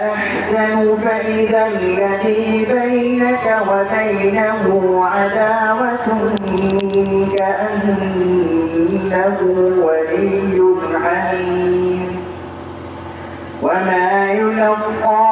أحسن فإذا الذي بينك وبينه عداوة كأنه ولي حميم وما يلقاها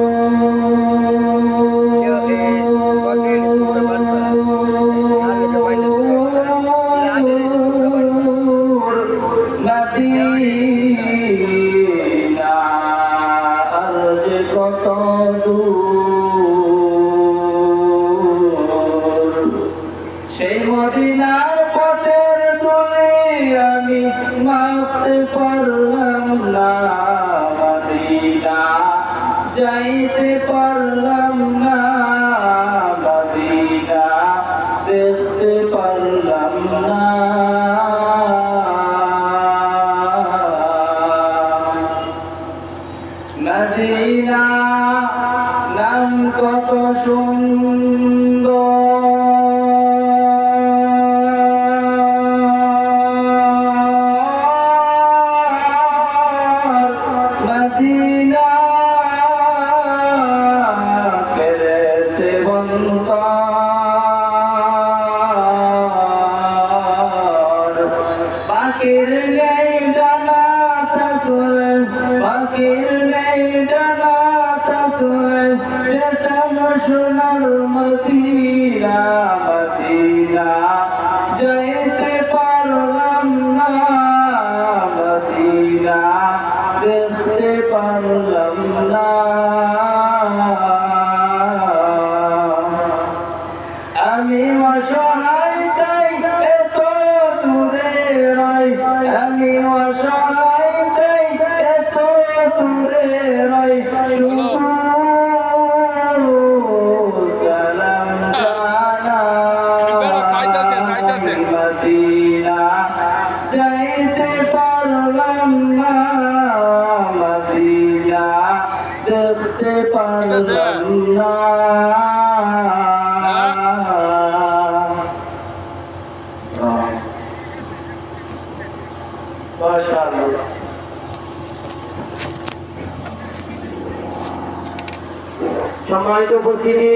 মদিনার পথের তুলে আমি মাখতে পারলাম না মদিনা। যাইতে পারলাম না মদিনা। দেখতে পারলাম না। নাম কত সুন্দর বন্তর পাখির নেই ডানা থাকলে পাখির নেই ডানা থাকলে যেতাম সোনার মদিনা মদিনা, যাইতে পারলাম না, মদিনা, দেখতে পারলাম না। আমি অসহায় তাই এত দূরে রই। সালাম জানাই মদিনা যাইতে পারলাম না মদিনা দেখতে পারলাম না। সম্মানিত উপস্থিতি